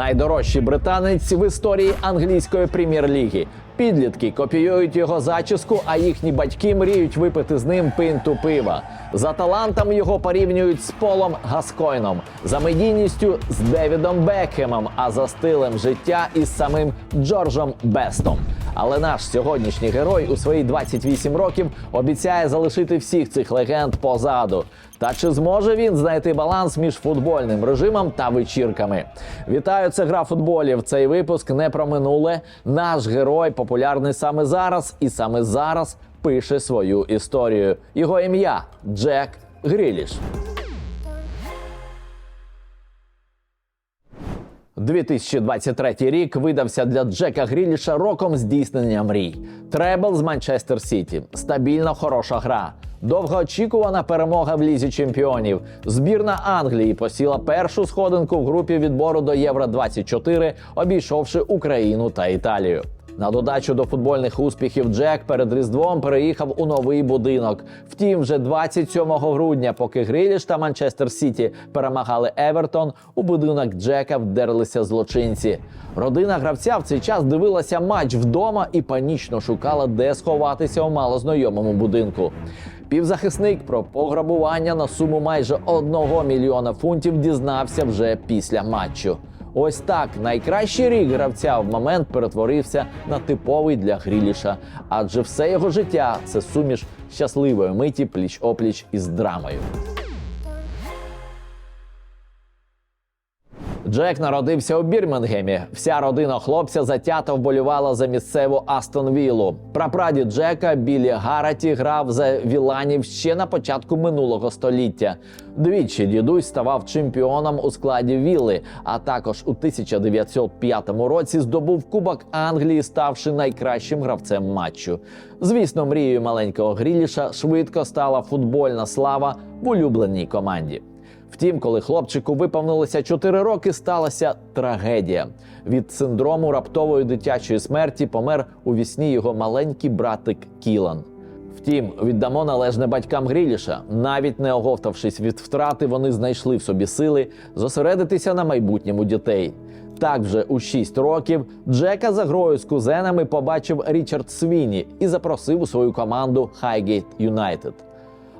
Найдорожчий британець в історії англійської прем'єр-ліги. Підлітки копіюють його зачіску, а їхні батьки мріють випити з ним пинту пива. За талантом його порівнюють з Полом Гаскойном, за медійністю з Девідом Бекхемом, а за стилем життя із самим Джорджем Бестом. Але наш сьогоднішній герой у свої 28 років обіцяє залишити всіх цих легенд позаду. Та чи зможе він знайти баланс між футбольним режимом та вечірками? Вітаю, це гра футболів. Цей випуск не про минуле. Наш герой популярний саме зараз, і саме зараз пише свою історію. Його ім'я Джек Гріліш. 2023 рік видався для Джека Гріліша роком здійснення мрій. Требл з Манчестер Сіті, стабільно хороша гра. Довгоочікувана перемога в лізі чемпіонів. Збірна Англії посіла першу сходинку в групі відбору до Євро 24 обійшовши Україну та Італію. На додачу до футбольних успіхів Джек перед Різдвом переїхав у новий будинок. Втім, вже 27 грудня, поки Гріліш та Манчестер Сіті перемагали Евертон, у будинок Джека вдерлися злочинці. Родина гравця в цей час дивилася матч вдома і панічно шукала, де сховатися у малознайомому будинку. Півзахисник про пограбування на суму майже 1 мільйона фунтів дізнався вже після матчу. Ось так найкращий рік гравця в момент перетворився на типовий для Гріліша, адже все його життя це суміш щасливої миті пліч опліч із драмою. Джек народився у Бірмінгемі. Вся родина хлопця затято вболювала за місцеву Астон Віллу. Прапрадід Джека Білі Гараті грав за Віланів ще на початку минулого століття. Двічі дідусь ставав чемпіоном у складі Вілли, а також у 1905 році здобув Кубок Англії, ставши найкращим гравцем матчу. Звісно, мрією маленького Гріліша швидко стала футбольна слава в улюбленій команді. Втім, коли хлопчику виповнилося 4 роки, сталася трагедія. Від синдрому раптової дитячої смерті помер у вісні його маленький братик Кілан. Втім, віддамо належне батькам Гріліша. Навіть не оговтавшись від втрати, вони знайшли в собі сили зосередитися на майбутньому дітей. Так вже у 6 років Джека за грою з кузенами побачив Річард Свіні і запросив у свою команду Хайгейт Юнайтед.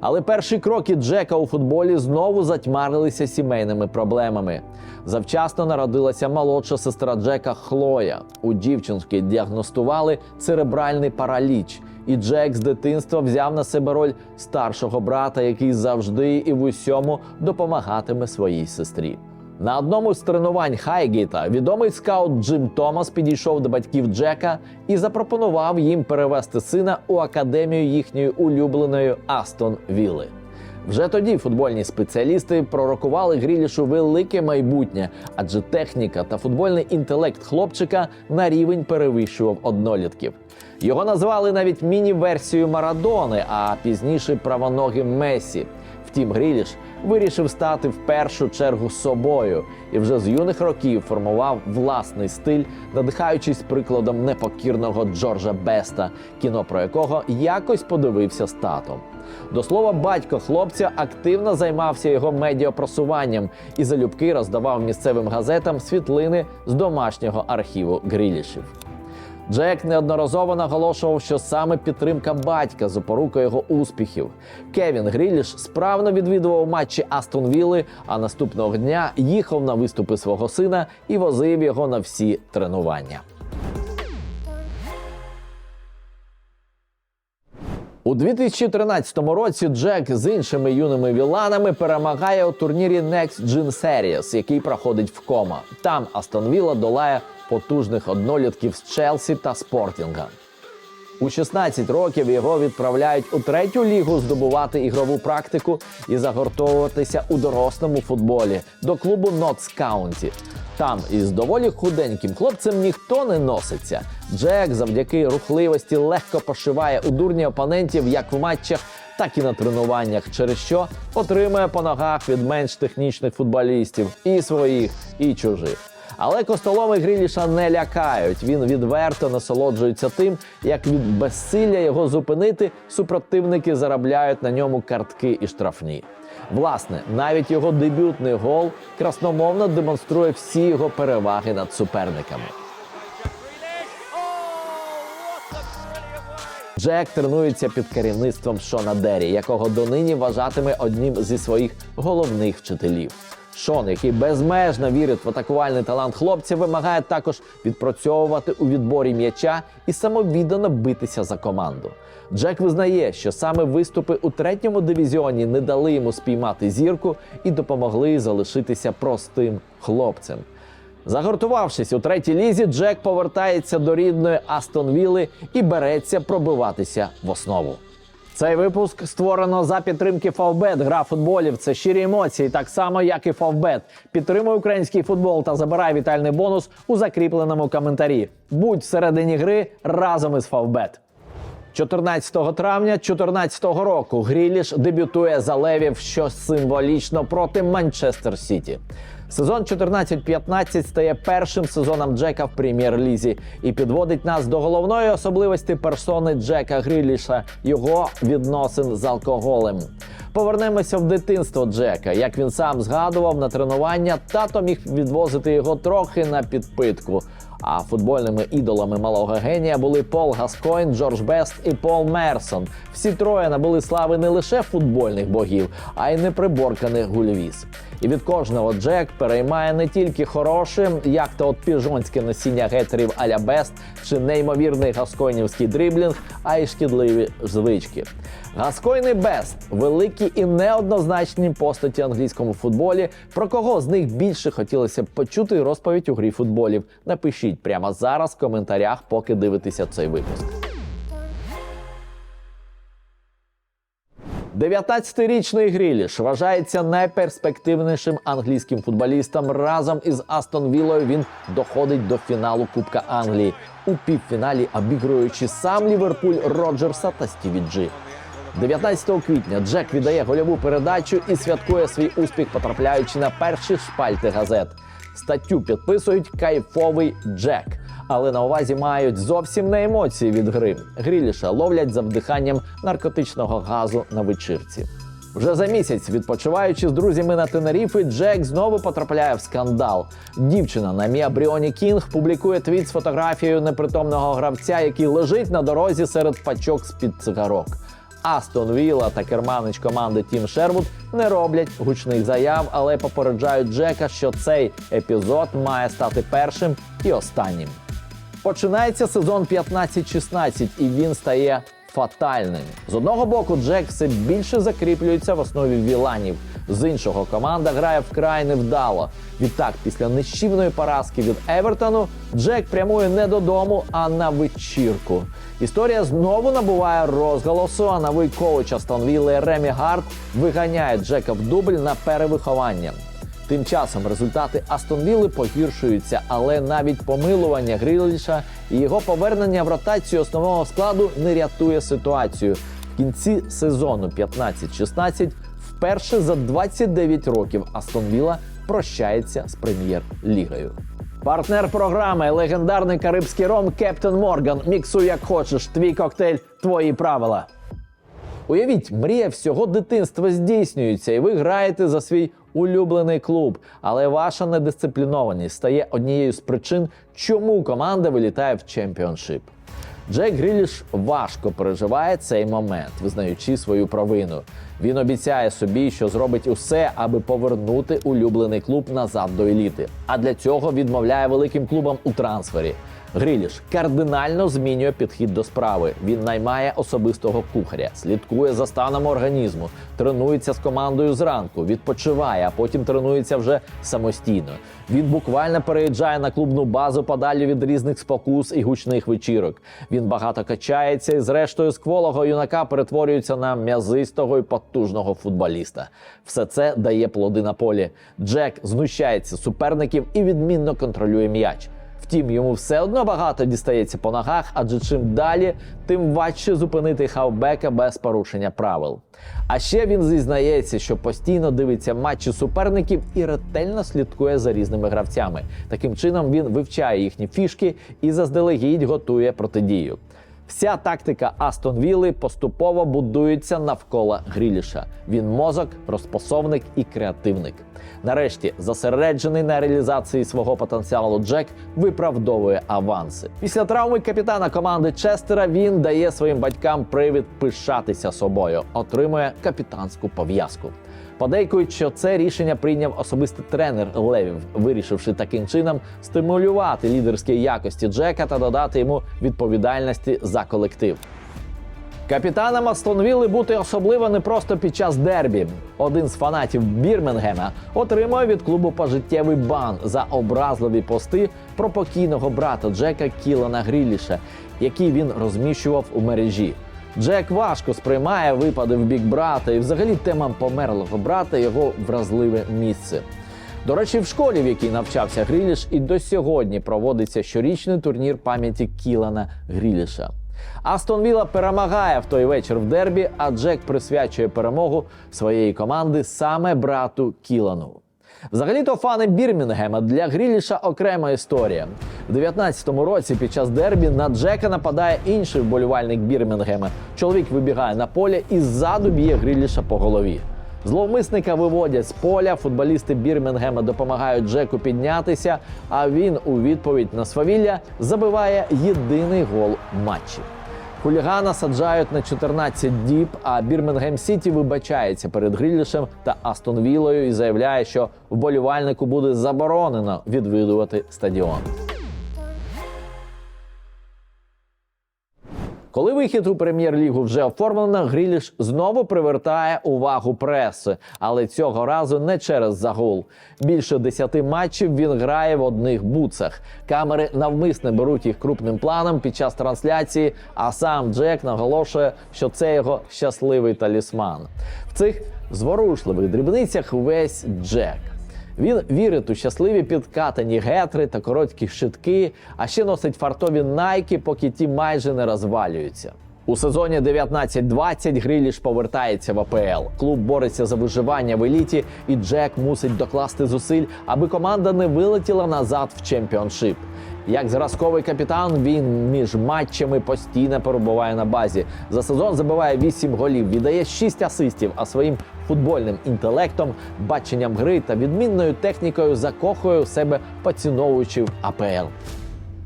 Але перші кроки Джека у футболі знову затьмарилися сімейними проблемами. Завчасно народилася молодша сестра Джека Хлоя. У дівчинки діагностували церебральний параліч, і Джек з дитинства взяв на себе роль старшого брата, який завжди і в усьому допомагатиме своїй сестрі. На одному з тренувань Хайгейта відомий скаут Джим Томас підійшов до батьків Джека і запропонував їм перевести сина у академію їхньої улюбленої Астон Вілли. Вже тоді футбольні спеціалісти пророкували Грілішу велике майбутнє, адже техніка та футбольний інтелект хлопчика на рівень перевищував однолітків. Його назвали навіть міні-версією Марадони, а пізніше правоногим Месі. Втім, Гріліш вирішив стати в першу чергу собою і вже з юних років формував власний стиль, надихаючись прикладом непокірного Джорджа Беста, кіно про якого якось подивився з татом. До слова, батько хлопця активно займався його медіапросуванням і залюбки роздавав місцевим газетам світлини з домашнього архіву Грілішів. Джек неодноразово наголошував, що саме підтримка батька запорука його успіхів. Кевін Гріліш справно відвідував матчі Астон Вілли, а наступного дня їхав на виступи свого сина і возив його на всі тренування. У У 2013 році Джек з іншими юними віланами перемагає у турнірі Next Gen Series, який проходить в кома. Там Астон Вілла долає потужних однолітків з Челсі та Спортінга. У 16 років його відправляють у третю лігу здобувати ігрову практику і загортовуватися у дорослому футболі до клубу Нотс Каунті. Там із доволі худеньким хлопцем ніхто не носиться. Джек завдяки рухливості легко пошиває у дурні опонентів як в матчах, так і на тренуваннях, через що отримує по ногах від менш технічних футболістів і своїх, і чужих. Але костоломи Гріліша не лякають. Він відверто насолоджується тим, як від безсилля його зупинити супротивники заробляють на ньому картки і штрафні. Власне, навіть його дебютний гол красномовно демонструє всі його переваги над суперниками. Джек тренується під керівництвом Шона Деррі, якого донині вважатиме одним зі своїх головних вчителів. Шон, який безмежно вірить в атакувальний талант хлопця, вимагає також відпрацьовувати у відборі м'яча і самовіддано битися за команду. Джек визнає, що саме виступи у третьому дивізіоні не дали йому спіймати зірку і допомогли залишитися простим хлопцем. Загортувавшись у третій лізі, Джек повертається до рідної Астон Вілли і береться пробиватися в основу. Цей випуск створено за підтримки Фавбет. Гра футболів це щирі емоції, так само як і Фавбет. Підтримуй український футбол та забирай вітальний бонус у закріпленому коментарі. Будь всередині гри разом із Фавбет. 14 травня 2014 року Гріліш дебютує за левів, що символічно проти Манчестер Сіті. Сезон 14-15 стає першим сезоном Джека в прем'єр-лізі і підводить нас до головної особливості персони Джека Гріліша його відносин з алкоголем. Повернемося в дитинство Джека. Як він сам згадував на тренування, тато міг відвозити його трохи на підпитку. А футбольними ідолами малого генія були Пол Гаскойн, Джордж Бест і Пол Мерсон. Всі троє набули слави не лише футбольних богів, а й неприборканих гульвіз. І від кожного Джек переймає не тільки хороше, як то от піжонське носіння гетерів аля Бест чи неймовірний гаскойнівський дриблінг, а й шкідливі звички. Гаскойний Бест великі і неоднозначні постаті англійському футболі. Про кого з них більше хотілося б почути розповідь у грі футболів? Напишіть прямо зараз в коментарях, поки дивитеся цей випуск. 19-річний Гріліш вважається найперспективнішим англійським футболістом. Разом із Астон Віллою він доходить до фіналу Кубка Англії у півфіналі, обігруючи сам Ліверпуль Роджерса та Стіві Джі. 19 квітня Джек віддає гольову передачу і святкує свій успіх, потрапляючи на перші шпальти газет. Статтю підписують кайфовий Джек. Але на увазі мають зовсім не емоції від гри. Гріліша ловлять за вдиханням наркотичного газу на вечірці. Вже за місяць, відпочиваючи з друзями на Тенеріфі, Джек знову потрапляє в скандал. Дівчина на Міа Бріоні Кінг публікує твіт з фотографією непритомного гравця, який лежить на дорозі серед пачок з-під цигарок. Астон Вілла та керманич команди Тім Шервуд не роблять гучних заяв, але попереджають Джека, що цей епізод має стати першим і останнім. Починається сезон 15-16, і він стає фатальним. З одного боку, Джек все більше закріплюється в основі віланів. З іншого, команда грає вкрай невдало. Відтак, після нищівної поразки від Евертону, Джек прямує не додому, а на вечірку. Історія знову набуває розголосу, а новий коуч Астон Вілли Ремі Гард виганяє Джека в дубль на перевиховання. Тим часом результати Астон Вілли погіршуються, але навіть помилування Гріліша і його повернення в ротацію основного складу не рятує ситуацію. В кінці сезону 15-16 вперше за 29 років Астон Вілла прощається з прем'єр-лігою. Партнер програми легендарний карибський ром Кептен Морган. Міксуй як хочеш. Твій коктейль, твої правила. Уявіть, мрія всього дитинства здійснюється, і ви граєте за свій улюблений клуб. Але ваша недисциплінованість стає однією з причин, чому команда вилітає в чемпіоншип. Джек Гріліш важко переживає цей момент, визнаючи свою провину. Він обіцяє собі, що зробить усе, аби повернути улюблений клуб назад до еліти. А для цього відмовляє великим клубам у трансфері. Гріліш кардинально змінює підхід до справи. Він наймає особистого кухаря, слідкує за станом організму, тренується з командою зранку, відпочиває, а потім тренується вже самостійно. Він буквально переїжджає на клубну базу подалі від різних спокус і гучних вечірок. Він багато качається і, зрештою, з кволого юнака перетворюється на м'язистого і потужного футболіста. Все це дає плоди на полі. Джек знущається суперників і відмінно контролює м'яч. Втім, йому все одно багато дістається по ногах, адже чим далі, тим важче зупинити хавбека без порушення правил. А ще він зізнається, що постійно дивиться матчі суперників і ретельно слідкує за різними гравцями. Таким чином він вивчає їхні фішки і заздалегідь готує протидію. Вся тактика Астон Вілли поступово будується навколо Гріліша. Він мозок, розпосовник і креативник. Нарешті, зосереджений на реалізації свого потенціалу, Джек виправдовує аванси. Після травми капітана команди Честера він дає своїм батькам привід пишатися собою, отримує капітанську пов'язку. Подейкують, що це рішення прийняв особистий тренер Левів, вирішивши таким чином стимулювати лідерські якості Джека та додати йому відповідальності за колектив. Капітаном Астон Вілли бути особливо не просто під час дербі. Один з фанатів Бірмінгема отримує від клубу пожиттєвий бан за образливі пости про покійного брата Джека Кілана Гріліша, які він розміщував у мережі. Джек важко сприймає випади в бік брата, і взагалі тема померлого брата його вразливе місце. До речі, в школі, в якій навчався Гріліш, і до сьогодні проводиться щорічний турнір пам'яті Кілана Гріліша. Астон Вілла перемагає в той вечір в дербі, а Джек присвячує перемогу своєї команди саме брату Кілану. Взагалі-то фани Бірмінгема для Гріліша окрема історія. В 19-му році під час дербі на Джека нападає інший вболівальник Бірмінгема. Чоловік вибігає на поле і ззаду б'є Гріліша по голові. Зловмисника виводять з поля. Футболісти Бірмінгема допомагають Джеку піднятися. А він у відповідь на свавілля забиває єдиний гол матчі. Хулігана саджають на 14 діб, а Бірмінгем Сіті вибачається перед Грілішем та Астон Вілою і заявляє, що вболівальнику буде заборонено відвідувати стадіон. Коли вихід у прем'єр-лігу вже оформлено, Гріліш знову привертає увагу преси, але цього разу не через загул. Більше десяти матчів він грає в одних буцах. Камери навмисне беруть їх крупним планом під час трансляції. А сам Джек наголошує, що це його щасливий талісман. В цих зворушливих дрібницях весь Джек. Він вірить у щасливі підкатані гетри та короткі шитки, а ще носить фартові найки, поки ті майже не розвалюються. У сезоні 19-20 Гріліш повертається в АПЛ. Клуб бореться за виживання в еліті, і Джек мусить докласти зусиль, аби команда не вилетіла назад в чемпіоншип. Як зразковий капітан, він між матчами постійно перебуває на базі. За сезон забиває 8 голів, віддає 6 асистів, а своїм футбольним інтелектом, баченням гри та відмінною технікою закохує в себе поціновуючи АПЛ.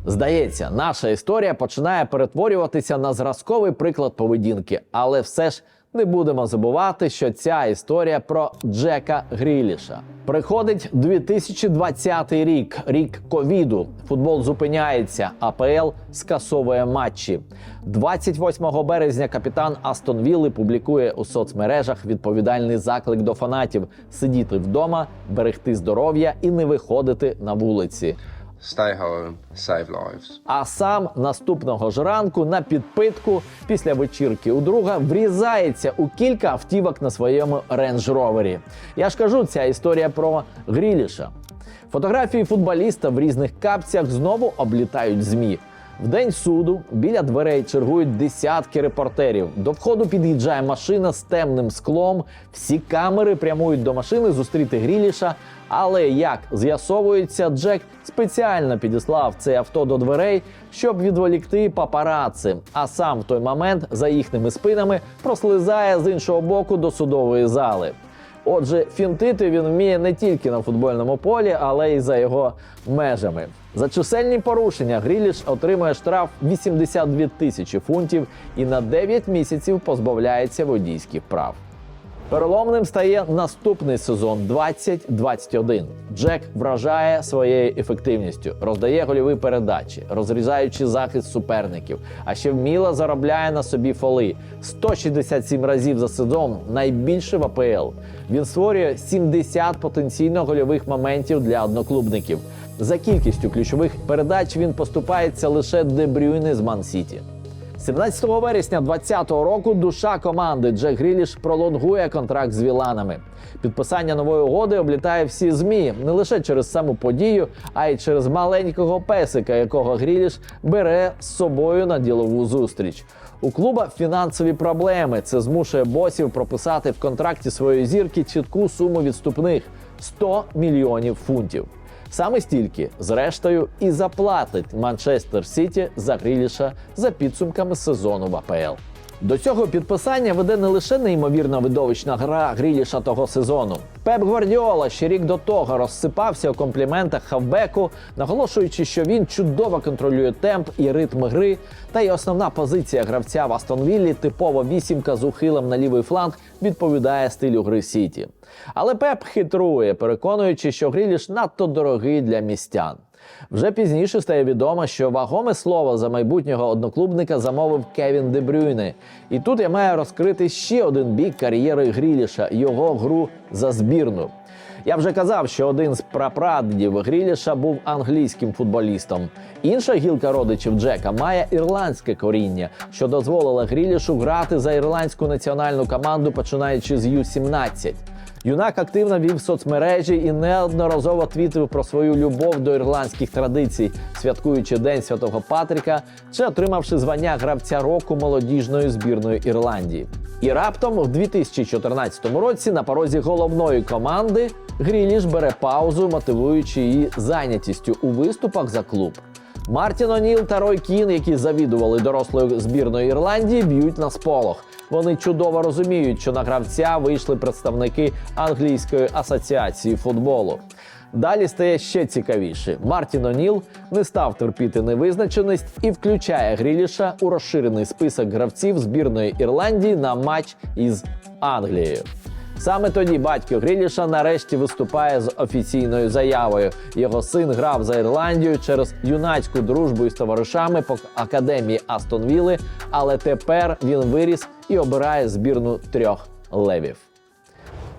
Здається, наша історія починає перетворюватися на зразковий приклад поведінки, але все ж не будемо забувати, що ця історія про Джека Гріліша. Приходить 2020 рік, рік ковіду. Футбол зупиняється, АПЛ скасовує матчі. 28 березня капітан Астон Вілли публікує у соцмережах відповідальний заклик до фанатів сидіти вдома, берегти здоров'я і не виходити на вулиці. Stay home, save lives. А сам наступного ж ранку на підпитку після вечірки у друга врізається у кілька автівок на своєму рейндж-ровері. Я ж кажу, ця історія про Гріліша. Фотографії футболіста в різних капцях знову облітають змі. В день суду біля дверей чергують десятки репортерів. До входу під'їжджає машина з темним склом. Всі камери прямують до машини зустріти Гріліша. Але як з'ясовується, Джек спеціально підіслав це авто до дверей, щоб відволікти папараци. А сам в той момент за їхніми спинами прослизає з іншого боку до судової зали. Отже, фінтити він вміє не тільки на футбольному полі, але й за його межами. За чисельні порушення Гріліш отримує штраф 82 тисячі фунтів і на 9 місяців позбавляється водійських прав. Переломним стає наступний сезон 2021. Джек вражає своєю ефективністю, роздає гольові передачі, розрізаючи захист суперників, а ще вміло заробляє на собі фоли 167 разів за сезон найбільше в АПЛ. Він створює 70 потенційно гольових моментів для одноклубників. За кількістю ключових передач він поступається лише Дебрюйне з Ман-Сіті. 17 вересня 2020 року душа команди Джек Гріліш пролонгує контракт з Віланами. Підписання нової угоди облітає всі змі не лише через саму подію, а й через маленького песика, якого Гріліш бере з собою на ділову зустріч. У клуба фінансові проблеми. Це змушує босів прописати в контракті своєї зірки чітку суму відступних 100 мільйонів фунтів. Саме стільки, зрештою, і заплатить Манчестер Сіті за Гріліша за підсумками сезону в АПЛ. До цього підписання веде не лише неймовірно видовищна гра Гріліша того сезону. Пеп Гвардіола ще рік до того розсипався у компліментах хавбеку, наголошуючи, що він чудово контролює темп і ритм гри. Та й основна позиція гравця в Астон Віллі, типова вісімка з ухилом на лівий фланг, відповідає стилю гри Сіті. Але Пеп хитрує, переконуючи, що Гріліш надто дорогий для містян. Вже пізніше стає відомо, що вагоме слово за майбутнього одноклубника замовив Кевін Дебрюйне. І тут я маю розкрити ще один бік кар'єри Гріліша його гру за збірну. Я вже казав, що один з прапрадідів Гріліша був англійським футболістом. Інша гілка родичів Джека має ірландське коріння, що дозволило Грілішу грати за ірландську національну команду, починаючи з Ю-17. Юнак активно вів соцмережі і неодноразово твітив про свою любов до ірландських традицій, святкуючи День Святого Патріка чи отримавши звання гравця року молодіжної збірної Ірландії. І раптом, в 2014 році, на порозі головної команди Гріліш бере паузу, мотивуючи її зайнятістю у виступах за клуб. Мартін О'Ніл та Рой Кін, які завідували дорослою збірною Ірландії, б'ють на сполох. Вони чудово розуміють, що на гравця вийшли представники англійської асоціації футболу. Далі стає ще цікавіше. Мартін О'Ніл не став терпіти невизначеність і включає Гріліша у розширений список гравців збірної Ірландії на матч із Англією. Саме тоді батько Гріліша нарешті виступає з офіційною заявою. Його син грав за Ірландію через юнацьку дружбу із товаришами по академії Астон Вілли, але тепер він виріс і обирає збірну трьох левів.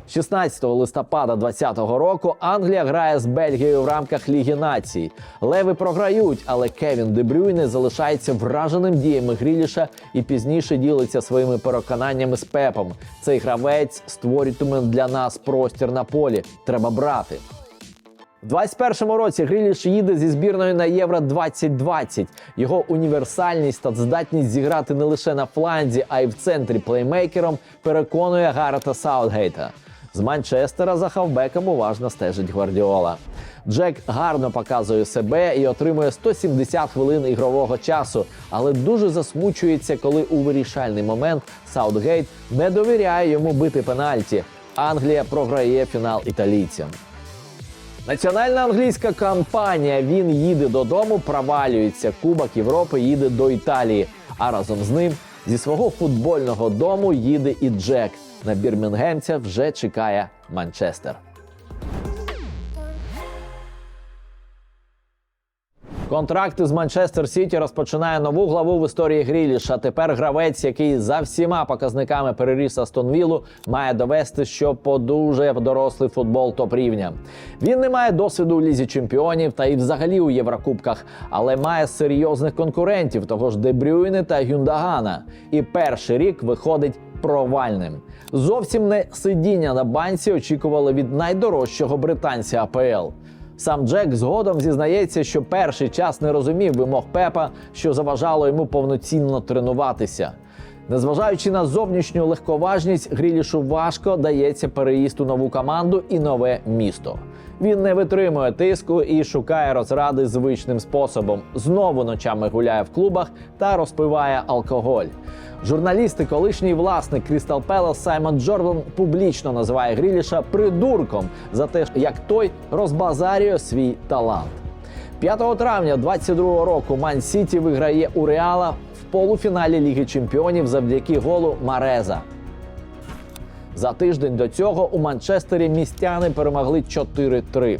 16 листопада 2020 року Англія грає з Бельгією в рамках Ліги націй. Леви програють, але Кевін Дебрюйне залишається враженим діями Гріліша і пізніше ділиться своїми переконаннями з Пепом. Цей гравець створюватиме для нас простір на полі. Треба брати. У 21-му році Гріліш їде зі збірною на Євро 2020. Його універсальність та здатність зіграти не лише на фланзі, а й в центрі плеймейкером переконує Гарета Саутгейта. З Манчестера за хавбеком уважно стежить Гвардіола. Джек гарно показує себе і отримує 170 хвилин ігрового часу, але дуже засмучується, коли у вирішальний момент Саутгейт не довіряє йому бити пенальті. Англія програє фінал італійцям. Національна англійська кампанія Він їде додому, провалюється. Кубок Європи їде до Італії. А разом з ним зі свого футбольного дому їде і Джек. На бірмінгемця вже чекає Манчестер. Контракт з Манчестер Сіті розпочинає нову главу в історії Гріліша. Тепер гравець, який за всіма показниками переріс Астон Віллу, має довести, що подужає в дорослий футбол топ рівня. Він не має досвіду у лізі чемпіонів та і взагалі у Єврокубках, але має серйозних конкурентів, того ж Дебрюйне та Гюндагана. І перший рік виходить провальним. Зовсім не сидіння на банці очікували від найдорожчого британця АПЛ. Сам Джек згодом зізнається, що перший час не розумів вимог Пепа, що заважало йому повноцінно тренуватися. Незважаючи на зовнішню легковажність, Грілішу важко дається переїзд у нову команду і нове місто. Він не витримує тиску і шукає розради звичним способом. Знову ночами гуляє в клубах та розпиває алкоголь. Журналіст і колишній власник Крістал Пелес Саймон Джордан публічно називає Гріліша придурком за те, як той розбазарює свій талант. 5 травня 22 року Ман Сіті виграє у Реала полуфіналі Ліги Чемпіонів завдяки голу Мареза. За тиждень до цього у Манчестері містяни перемогли 4-3.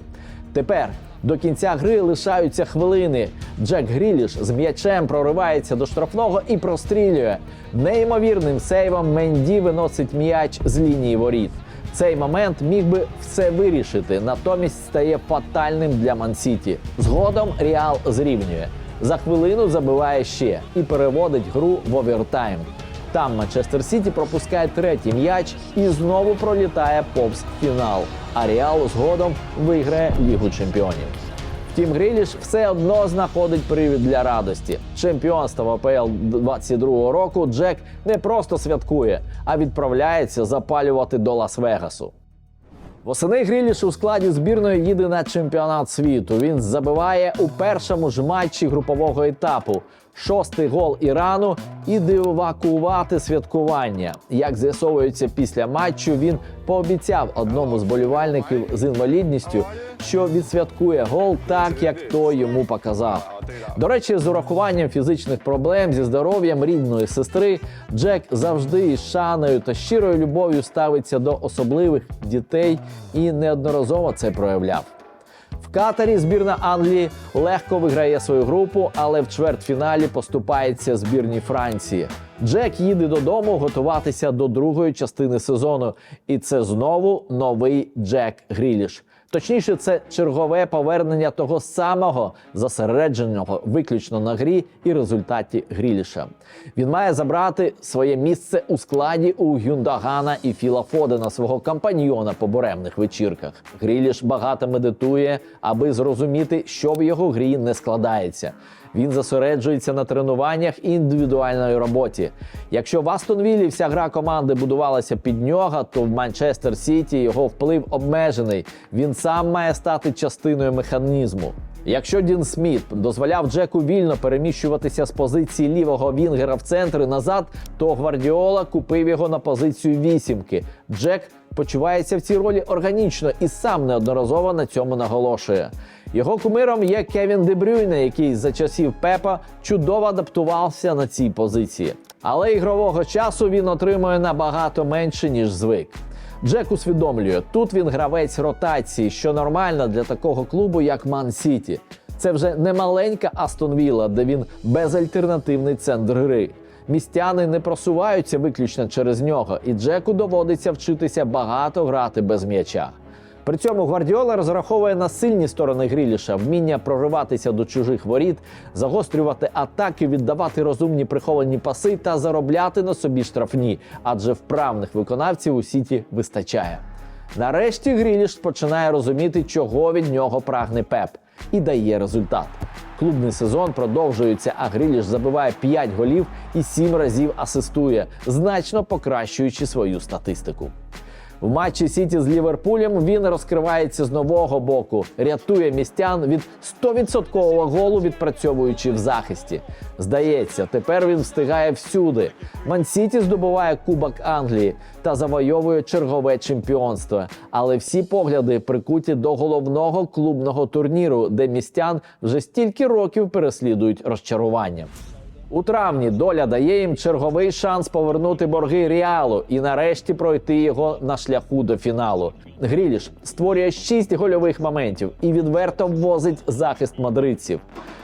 Тепер до кінця гри лишаються хвилини. Джек Гріліш з м'ячем проривається до штрафного і прострілює. Неймовірним сейвом Менді виносить м'яч з лінії воріт. Цей момент міг би все вирішити, натомість стає фатальним для Мансіті. Згодом Ріал зрівнює. За хвилину забиває ще і переводить гру в овертайм. Там Манчестер Сіті пропускає третій м'яч і знову пролітає повз фінал. А Ріал згодом виграє Лігу чемпіонів. Втім, Гріліш все одно знаходить привід для радості. Чемпіонство АПЛ 22 року Джек не просто святкує, а відправляється запалювати до Лас-Вегасу. Восени Гріліш у складі збірної їде на чемпіонат світу. Він забиває у першому ж матчі групового етапу. Шостий гол Ірану і дивакувати святкування. Як з'ясовується після матчу, він пообіцяв одному з болівальників з інвалідністю, що відсвяткує гол так, як той йому показав. До речі, з урахуванням фізичних проблем зі здоров'ям рідної сестри, Джек завжди із шаною та щирою любов'ю ставиться до особливих дітей і неодноразово це проявляв. Катарі збірна Англії легко виграє свою групу, але в чвертьфіналі поступається збірній Франції. Джек їде додому готуватися до другої частини сезону, і це знову новий Джек Гріліш. Точніше, це чергове повернення того самого зосередженого виключно на грі і результаті Гріліша. Він має забрати своє місце у складі у Гюндагана і Філа Фодена, свого компаньйона по буремних вечірках. Гріліш багато медитує, аби зрозуміти, що в його грі не складається. Він зосереджується на тренуваннях і індивідуальної роботі. Якщо в Астон Віллі вся гра команди будувалася під нього, то в Манчестер Сіті його вплив обмежений. Він сам має стати частиною механізму. Якщо Дін Сміт дозволяв Джеку вільно переміщуватися з позиції лівого вінгера в центр і назад, то Гвардіола купив його на позицію вісімки. Джек почувається в цій ролі органічно і сам неодноразово на цьому наголошує. Його кумиром є Кевін Дебрюйне, який за часів Пепа чудово адаптувався на цій позиції. Але ігрового часу він отримує набагато менше, ніж звик. Джек усвідомлює, тут він гравець ротації, що нормально для такого клубу, як Ман Сіті. Це вже не маленька Астон Вілла, де він безальтернативний центр гри. Містяни не просуваються виключно через нього, і Джеку доводиться вчитися багато грати без м'яча. При цьому Гвардіола розраховує на сильні сторони Гріліша, вміння прориватися до чужих воріт, загострювати атаки, віддавати розумні приховані паси та заробляти на собі штрафні, адже вправних виконавців у сіті вистачає. Нарешті Гріліш починає розуміти, чого від нього прагне Пеп, і дає результат. Клубний сезон продовжується, а Гріліш забиває 5 голів і 7 разів асистує, значно покращуючи свою статистику. В матчі Сіті з Ліверпулем він розкривається з нового боку, рятує містян від 100% голу, відпрацьовуючи в захисті. Здається, тепер він встигає всюди. Ман-Сіті здобуває Кубок Англії та завойовує чергове чемпіонство. Але всі погляди прикуті до головного клубного турніру, де містян вже стільки років переслідують розчарування. У травні доля дає їм черговий шанс повернути борги Ріалу і нарешті пройти його на шляху до фіналу. Гріліш створює 6 гольових моментів і відверто ввозить захист мадридців.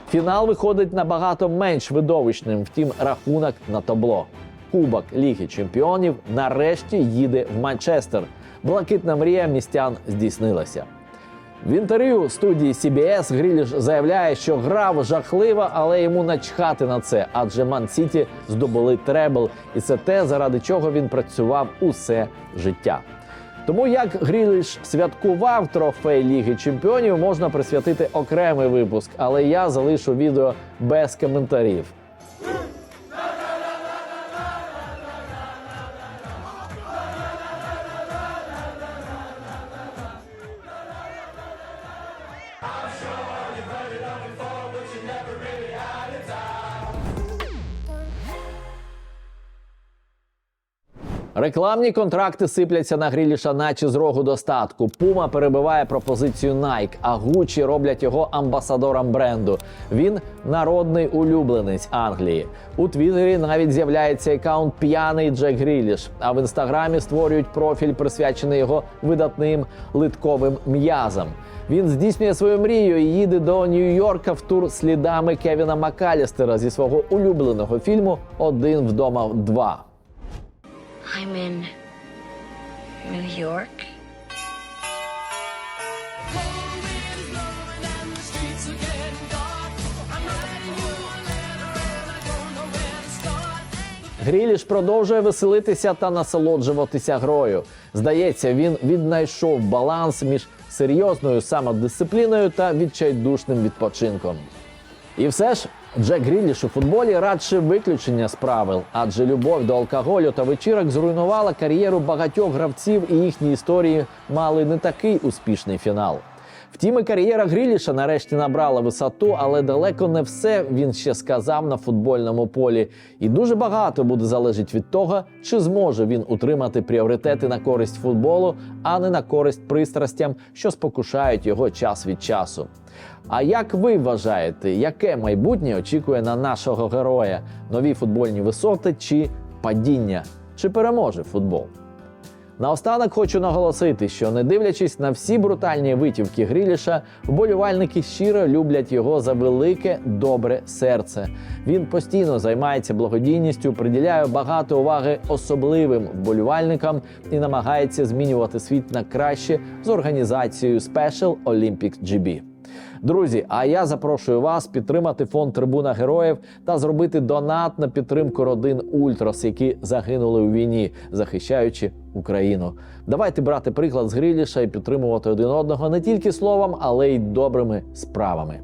Фінал виходить набагато менш видовищним, втім, рахунок на табло. Кубок Ліги Чемпіонів нарешті їде в Манчестер. Блакитна мрія містян здійснилася. В інтерв'ю студії CBS Гріліш заявляє, що грав жахливо, але йому начхати на це, адже Ман Сіті здобули требл, і це те, заради чого він працював усе життя. Тому як Гріліш святкував трофей Ліги Чемпіонів, можна присвятити окремий випуск, але я залишу відео без коментарів. Рекламні контракти сипляться на Гріліша, наче з рогу достатку. Пума перебиває пропозицію Nike, а Гучі роблять його амбасадором бренду. Він народний улюбленець Англії. У Твіттері навіть з'являється аккаунт П'яний Джек Гріліш. А в інстаграмі створюють профіль, присвячений його видатним литковим м'язам. Він здійснює свою мрію і їде до Нью-Йорка в тур слідами Кевіна Макалістера зі свого улюбленого фільму Один вдома два. I'm in New York. Гріліш продовжує веселитися та насолоджуватися грою. Здається, він віднайшов баланс між серйозною самодисципліною та відчайдушним відпочинком. І все ж Джек Гріліш у футболі радше виключення з правил, адже любов до алкоголю та вечірок зруйнувала кар'єру багатьох гравців, і їхні історії мали не такий успішний фінал. Втім, і кар'єра Гріліша нарешті набрала висоту, але далеко не все він ще сказав на футбольному полі. І дуже багато буде залежить від того, чи зможе він утримати пріоритети на користь футболу, а не на користь пристрастям, що спокушають його час від часу. А як ви вважаєте, яке майбутнє очікує на нашого героя? Нові футбольні висоти чи падіння? Чи переможе футбол? Наостанок хочу наголосити, що не дивлячись на всі брутальні витівки Гріліша, вболівальники щиро люблять його за велике добре серце. Він постійно займається благодійністю, приділяє багато уваги особливим вболівальникам і намагається змінювати світ на краще з організацією Special Olympics GB. Друзі, а я запрошую вас підтримати фонд Трибуна Героїв та зробити донат на підтримку родин Ультрас, які загинули у війні, захищаючи Україну. Давайте брати приклад з Гріліша і підтримувати один одного не тільки словом, але й добрими справами.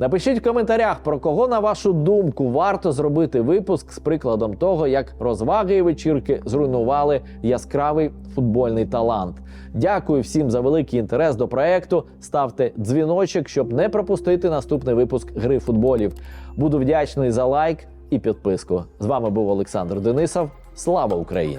Напишіть в коментарях, про кого, на вашу думку, варто зробити випуск з прикладом того, як розваги і вечірки зруйнували яскравий футбольний талант. Дякую всім за великий інтерес до проекту. Ставте дзвіночок, щоб не пропустити наступний випуск гри футболів. Буду вдячний за лайк і підписку. З вами був Олександр Денисов. Слава Україні!